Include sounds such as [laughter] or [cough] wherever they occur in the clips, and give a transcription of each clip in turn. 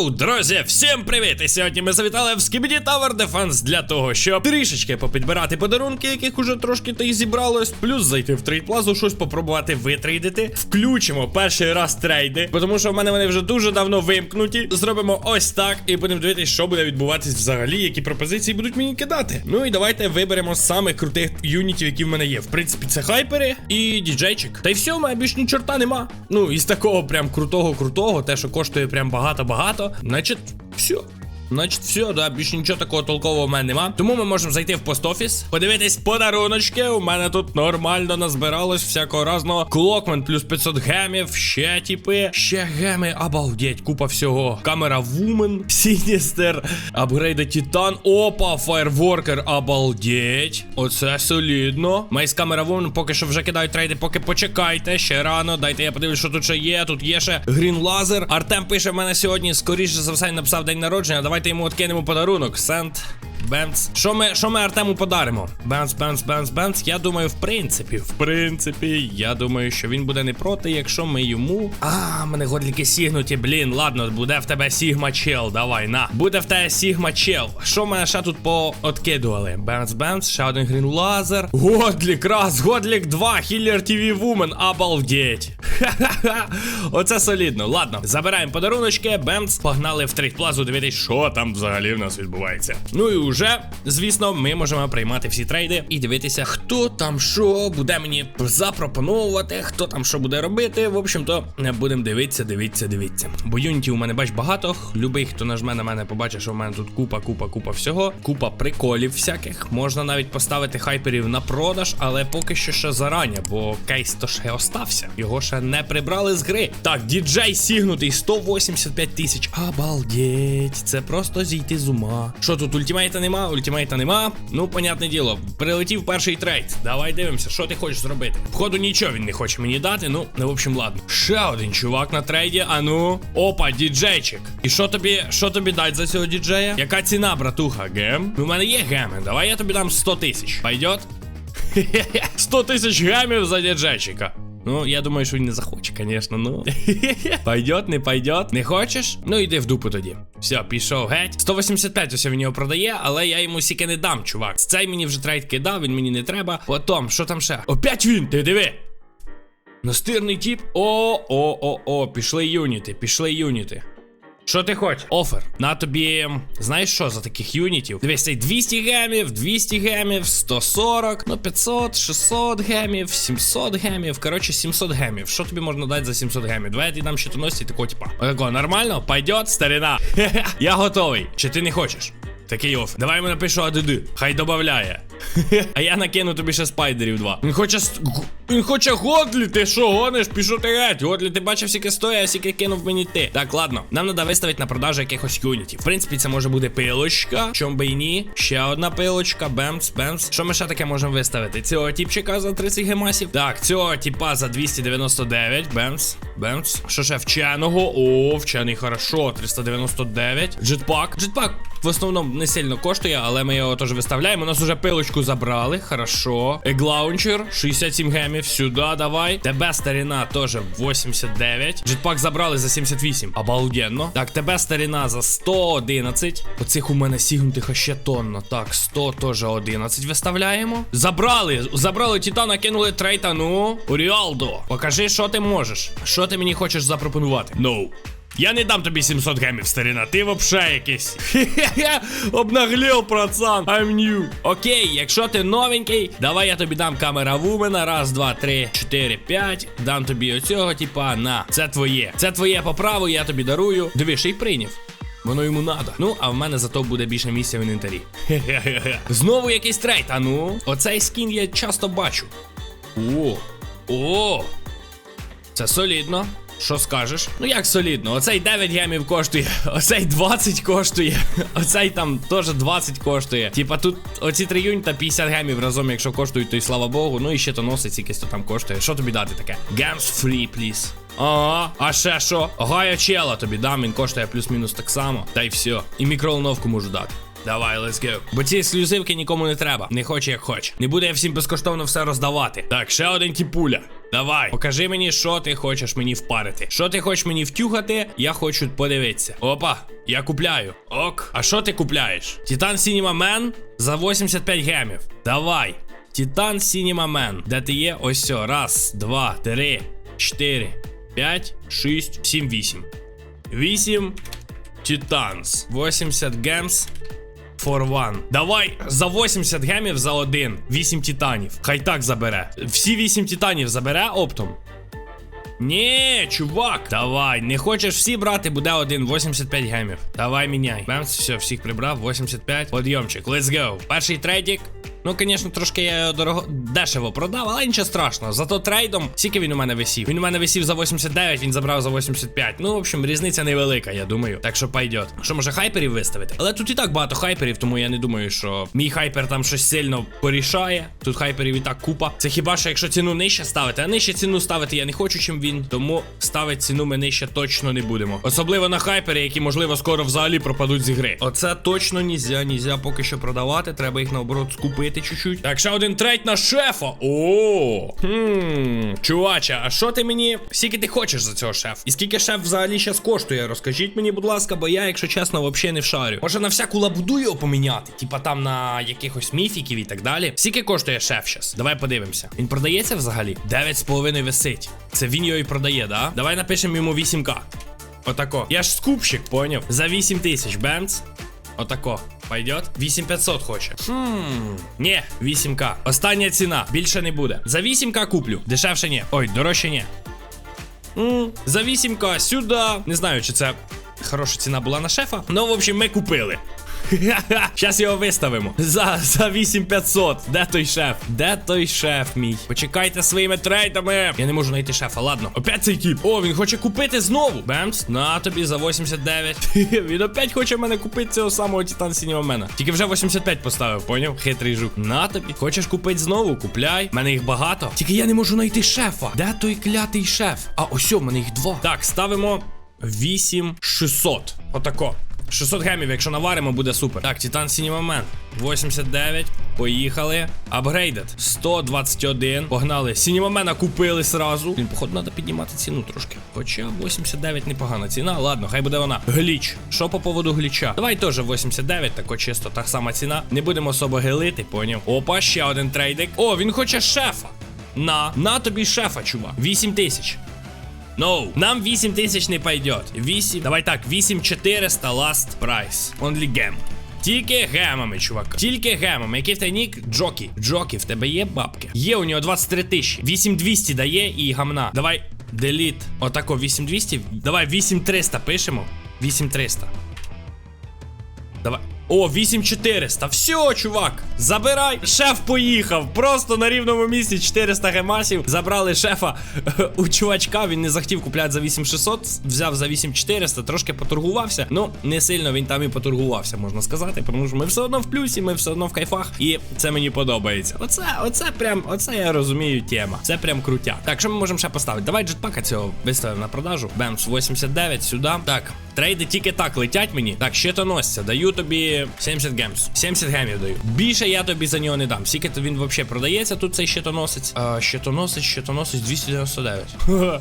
Йоу, друзі, всім привіт! І сьогодні ми завітали в Skibidi Tower Defense для того, щоб трішечки попідбирати подарунки, яких уже трошки та й зібралось, плюс зайти в трейдплазу, щось попробувати витрейдити. Включимо перший раз трейди, тому що в мене вони вже дуже давно вимкнуті. Зробимо ось так і будемо дивитися, що буде відбуватись взагалі, які пропозиції будуть мені кидати. Ну і давайте виберемо самих крутих юнітів, які в мене є. В принципі, це хайпери і діджейчик. Та й все, у мене більш ні чорта нема. Ну, із такого прям крутого, крутого, те, що коштує прям багато-багато, значить, все. Значить, все, да, більше нічого такого толкового в мене нема. Тому ми можемо зайти в пост-офіс, подивитись подаруночки. У мене тут нормально назбиралось всякого разного. Клокмен плюс 500 гемів, ще типи, ще геми, обалдеть, купа всього. Камера Вумен, [laughs] Сіністер, апгрейди Титан. Опа, Фаєрворкер, обалдеть. Оце солідно. Мейс камера Вумен поки що вже кидають трейди, поки почекайте. Ще рано. Дайте я подивлюсь, що тут ще є. Тут є ще Грін Лазер. Артем пише в мене сьогодні, скоріше за все, написав день народження. Давайте йому откинемо подарунок. Сент. Бенц. Що ми, що ми Артему подаримо? Бенц, бенц, бенц, бенц. Я думаю, в принципі, в принципі, я думаю, що він буде не проти, якщо ми йому. А, мене годліки сігнуті. Блін, ладно, буде в тебе Сігма Чел. Давай, на. Буде в тебе Сігма Чел. Що мене ще тут пооткидували? Бенц, бенц, ще один грін лазер. Годлік, раз, годлік, два, хіллер ТВ Вумен, обалдеть. Ха-ха-ха. Оце солідно. Ладно, забираємо подаруночки. Бемц, погнали в трейдплазу дивитись, що там взагалі в нас відбувається. Ну і уже, звісно, ми можемо приймати всі трейди і дивитися, хто там що буде мені запропонувати, хто там що буде робити. В общем-то, будемо дивитися, дивитися, дивитися. Бо юнітів у мене бач багато. Любий, хто нажме на мене, побачить, що в мене тут купа, купа, купа всього. Купа приколів всяких. Можна навіть поставити хайперів на продаж, але поки що ще зарані, бо кейс то ще остався. Його ще не прибрали з гри. Так, діджей сігнутий 185 тисяч. Обалдеть, це просто зійти з ума. Що тут нема? Ультимейта нема. Ну, понятне діло, прилетів перший трейд. Давай дивимося, що ти хочеш зробити. Входу нічого він не хоче мені дати. Ну, ну, в общем, ладно. Ще один чувак на трейді. А ну. Опа, діджейчик. І що тобі, що тобі дать за цього діджея? Яка ціна, братуха? Гем? Ну, У мене є геми. Давай я тобі дам 100 тисяч. Пойдет? [laughs] 100 тисяч гемів за діджейчика. Ну, я думаю, що він не захоче, звісно, ну. [laughs] Пойдет, не пойдет. Не хочеш? Ну йди в дупу тоді. Все, пішов геть. 185 ось він його продає, але я йому сіки не дам, чувак. Цей мені вже трейд кидав, він мені не треба. Потім, що там ще? Опять він, ти диви. Настирний тіп. О, о, о, о, пішли юніти, пішли юніти. Що ти хочеш? Офер. На тобі. Знаєш що за таких юнітів? Дивись, цей 200 гемів, 200 гемів, 140, ну 500, 600 гемів, 700 гемів. Коротше, 700 гемів. Що тобі можна дати за 700 гемів? Давай я тобі дам щитоносці такого типа. Отако, нормально? Пойдет, старина. [laughs] Я готовий. Чи ти не хочеш? Такий офер. Давай йому напишу АДД. Хай добавляє. [laughs] а я накину тобі ще спайдерів два. Він хоче. Він хоче годлі, ти що гониш? Пішов ти геть. Годлі, ти бачив, скільки стоїть, а скільки кинув мені ти. Так, ладно. Нам треба виставити на продажу якихось юнітів. В принципі, це може бути пилочка. Чом би і ні. Ще одна пилочка. Бемс, бемс. Що ми ще таке можемо виставити? Цього тіпчика за 30 гемасів. Так, цього тіпа за 299. Бемс. Бемс. Що ще вченого? О, вчений хорошо. 399. Джетпак. Джетпак в основному не сильно коштує, але ми його теж виставляємо. У нас уже пилочку забрали. Хорошо. Еглаунчер. 67 гемів. Сюди давай. Тебе старина теж 89. Джетпак забрали за 78. Обалденно. Так, тебе старина за 111. Оцих у мене сігнутих ще тонна. Так, 100 теж 11 виставляємо. Забрали. Забрали Титана, кинули трейта. Ну, Уріалдо. Покажи, що ти можеш. Що ти мені хочеш запропонувати? Ну. Я не дам тобі 700 гемів, старина, ти вообще якийсь. Хе-хе-хе, обнаглів, пацан. I'm new. Окей, якщо ти новенький, давай я тобі дам камера вумена. Раз, два, три, чотири, п'ять. Дам тобі оцього, типа, на. Це твоє. Це твоє по праву, я тобі дарую. Диви, ще й прийняв. Воно йому надо. Ну, а в мене зато буде більше місця в інвентарі. Знову якийсь трейд, а ну. Оцей скін я часто бачу. О, о, це солідно. Що скажеш? Ну як солідно? Оцей 9 гемів коштує, [laughs] оцей 20 коштує, [laughs] оцей там теж 20 коштує. Типа тут оці три юніта 50 гемів разом, якщо коштують, то й слава Богу. Ну і ще то носить якесь то там коштує. Що тобі дати таке? Games free, please. Ага, а ще що? Гая чела тобі дам, він коштує плюс-мінус так само. Та й все. І мікроволновку можу дати. Давай, let's go. Бо ці ексклюзивки нікому не треба. Не хоче як хоче. Не буде я всім безкоштовно все роздавати. Так, ще один тіпуля. Давай, покажи мені, що ти хочеш мені впарити. Що ти хочеш мені втюхати, я хочу подивитися. Опа, я купляю. Ок. А що ти купляєш? Титан Cinema Man за 85 гемів. Давай. Титан Cinema Man. Де ти є? Ось все. Раз, два, три, чотири, п'ять, шість, сім, вісім. Вісім. Титанс. 80 гемс. For one. Давай за 80 гемів за один. 8 титанів. Хай так забере. Всі 8 титанів забере оптом. Ні, чувак. Давай, не хочеш всі брати, буде один 85 гемів. Давай міняй. Бемс, все, всіх прибрав. 85. Подйомчик. Let's go. Перший трейдик. Ну, звісно, трошки я його дорого дешево продав, але нічого страшного. Зато трейдом, скільки він у мене висів? Він у мене висів за 89, він забрав за 85. Ну, в общем, різниця невелика, я думаю. Так що пойдет. Що може хайперів виставити? Але тут і так багато хайперів, тому я не думаю, що мій хайпер там щось сильно порішає. Тут хайперів і так купа. Це хіба що якщо ціну нижче ставити, а нижче ціну ставити я не хочу, чим він. Тому ставити ціну ми нижче точно не будемо. Особливо на хайпери, які, можливо, скоро взагалі пропадуть з ігри. Оце точно нельзя, нельзя поки що продавати. Треба їх наоборот скупити чуть-чуть. Так, ще один трейд на шефа. О, хм, чувача, а що ти мені? Скільки ти хочеш за цього шеф? І скільки шеф взагалі зараз коштує? Розкажіть мені, будь ласка, бо я, якщо чесно, взагалі не вшарю. Може на всяку лабуду його поміняти? Типа там на якихось міфіків і так далі. Скільки коштує шеф зараз? Давай подивимося. Він продається взагалі? 9,5 висить. Це він його і продає, да? Давай напишемо йому 8к. Отако. Я ж скупщик, поняв? За 8 тисяч, бенц. Отако. Пойдет? 8500 хоче. Хм. Ні, 8к. Остання ціна. Більше не буде. За 8к куплю. Дешевше ні. Ой, дорожче ні. Mm. За 8к сюди. Не знаю, чи це хороша ціна була на шефа. Ну, в общем, ми купили. [laughs] Зараз його виставимо. За, за 8500. Де той шеф? Де той шеф мій? Почекайте своїми трейдами. Я не можу знайти шефа, ладно. Опять цей тіп. О, він хоче купити знову. Бемс, на тобі за 89. [laughs] він опять хоче мене купити цього самого Титан Сінього Мена. Тільки вже 85 поставив, поняв? Хитрий жук. На тобі. Хочеш купити знову? Купляй. У мене їх багато. Тільки я не можу знайти шефа. Де той клятий шеф? А ось, у мене їх два. Так, ставимо 8600. Отако. 600 гемів, якщо наваримо, буде супер. Так, Титан Man. 89. Поїхали. Апгрейдед. 121. Погнали. Сінімамена купили сразу. Він, походу, треба піднімати ціну трошки. Хоча 89 непогана ціна. Ладно, хай буде вона. Гліч. Що по поводу гліча? Давай теж 89, тако чисто та сама ціна. Не будемо особо гелити, поняв. Опа, ще один трейдик. О, він хоче шефа. На, на тобі шефа, чувак. 8 тисяч. No, нам 8 тисяч не пойдет. 8. Давай так, 8400 last price. Only gem. Тільки гемами, чувак. Тільки гемами. Який в тебе нік? Джокі. Джокі, в тебе є бабки? Є у нього 23 тисячі. 8200 дає і гамна. Давай, деліт. Отако, 8200. Давай, 8300 пишемо. 8300. Давай. О, 8400. Все, чувак. Забирай. Шеф поїхав. Просто на рівному місці 400 гемасів. Забрали шефа [laughs] у чувачка. Він не захотів купляти за 8600. Взяв за 8400, трошки поторгувався. Ну, не сильно він там і поторгувався, можна сказати. Тому що ми все одно в плюсі, ми все одно в кайфах. І це мені подобається. Оце, оце прям, оце я розумію тема. Це прям крутя. Так, що ми можемо ще поставити? Давай джетпака цього виставимо на продажу. Бемс 89 сюди. Так. Трейди тільки так летять мені. Так, щитоносця, даю тобі 70 гемс. 70 гемів даю. Більше я тобі за нього не дам. Скільки то він взагалі продається тут цей щитоносець? А, щитоносець, щитоносець 299. [laughs]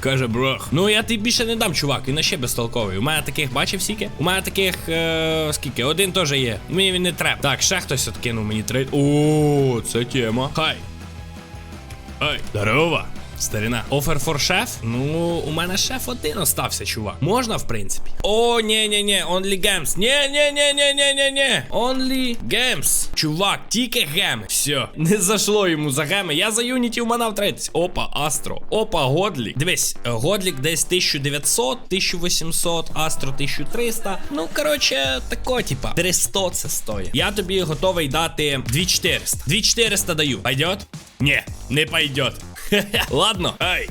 Каже, брох. Ну я тобі більше не дам, чувак. Він ще безтолковий. У мене таких бачив скільки? У мене таких е, скільки? Один теж є. Мені він не треба. Так, ще хтось откинув мені трейд. О, це тема. Хай. Ай, здорово. Старина. Офер фор шеф? Ну, у мене шеф один остався, чувак. Можна, в принципі. О, ні ні ні only games. ні ні ні ні ні ні ні Only games. Чувак, тільки геми. Все, не зашло йому за геми. Я за Unity уманав 30. Опа, Астро. Опа, Годлік. Дивись, Годлік десь 1900, 1800, Астро 1300. Ну, коротше, тако, типа, 300 це стоїть. Я тобі готовий дати 2400. 2400 даю. Пойдет? Ні, не пойдет. Ладно. Ай.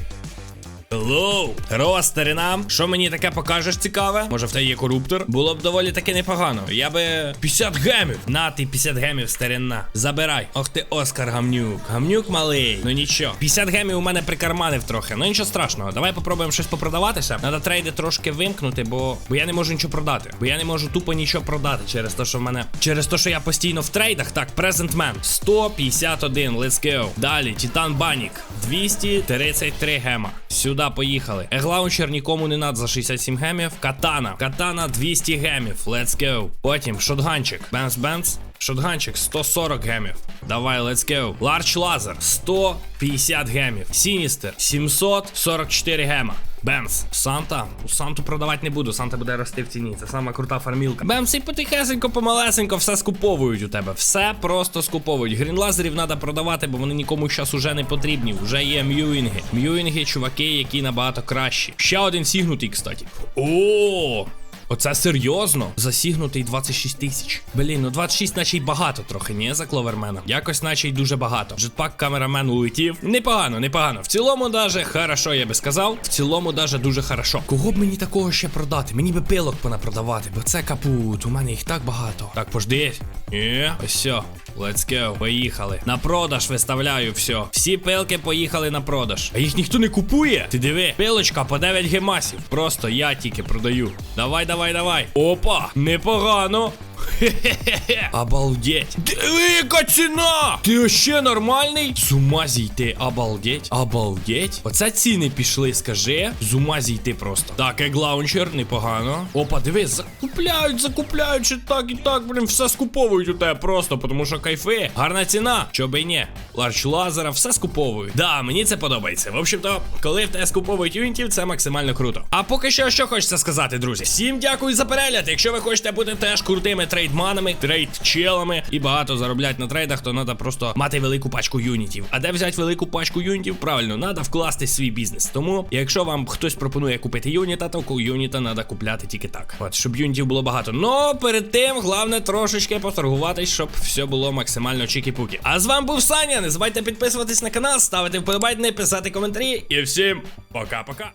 Hello. Здорово, старина. Що мені таке покажеш цікаве? Може в тебе є коруптор? Було б доволі таки непогано. Я би 50 гемів. На ти 50 гемів, старина. Забирай. Ох ти, Оскар Гамнюк. Гамнюк малий. Ну нічого. 50 гемів у мене прикарманив трохи. Ну нічого страшного. Давай попробуємо щось попродаватися. Надо трейди трошки вимкнути, бо, бо я не можу нічого продати. Бо я не можу тупо нічого продати через те, що в мене. Через те, що я постійно в трейдах. Так, Man. 151. Let's go. Далі, Титан Банік. 233 гема. Сюди поїхали. Еглаунчер нікому не над за 67 гемів. Катана. Катана 200 гемів. Let's go. Потім шотганчик. Бенс Бенс. Шотганчик 140 гемів. Давай, let's go. Ларч лазер 150 гемів. Сіністер 744 гема. Бемс, Санта. Санту продавати не буду, Санта буде рости в ціні. Це сама крута фармілка. Бемс і потихесенько, помалесенько все скуповують у тебе. Все просто скуповують. Грінлазерів треба продавати, бо вони нікому зараз уже не потрібні. Вже є м'юінги. М'юінги, чуваки, які набагато кращі. Ще один сігнутий, кстати. О! Оце серйозно? Засігнутий 26 тисяч. Блін, ну 26 наче й багато трохи, ні, за кловермена. Якось наче й дуже багато. Джетпак камерамен улетів. Непогано, непогано. В цілому даже хорошо, я би сказав. В цілому даже дуже хорошо. Кого б мені такого ще продати? Мені би пилок понапродавати, бо це капут. У мене їх так багато. Так, пожди. Ні, ось все. Let's go. Поїхали. На продаж виставляю все. Всі пилки поїхали на продаж. А їх ніхто не купує. Ти диви, пилочка по 9 гемасів. Просто я тільки продаю. Давай, давай, давай. Опа, непогано. Хе-хе-хе. [laughs] Обалдеть. Диви, ціна! Ти ще нормальний? З ума зійти, обалдеть. Обалдеть. Оце ціни пішли, скажи. З ума зійти просто. Так, еглаунчер, непогано. Опа, диви, закупляють, закупляють, чи так і так, блін, все скуповують у тебе просто, тому що кайфи. Гарна ціна. Чо би й ні. Ларч лазера, все скуповують. Да, мені це подобається. В общем-то, коли в тебе скуповують юнітів, це максимально круто. А поки що, що хочеться сказати, друзі. Всім дякую за перегляд. Якщо ви хочете бути теж крутими трейдманами, трейд-челами і багато заробляти на трейдах, то треба просто мати велику пачку юнітів. А де взяти велику пачку юнітів? Правильно, треба вкласти свій бізнес. Тому, якщо вам хтось пропонує купити юніта, то юніта треба купляти тільки так. От, щоб юнітів було багато. Но перед тим, головне трошечки поторгуватись, щоб все було максимально чікі-пукі. А з вами був Саня. Не забувайте підписуватись на канал, ставити вподобайки, писати коментарі. І всім пока-пока.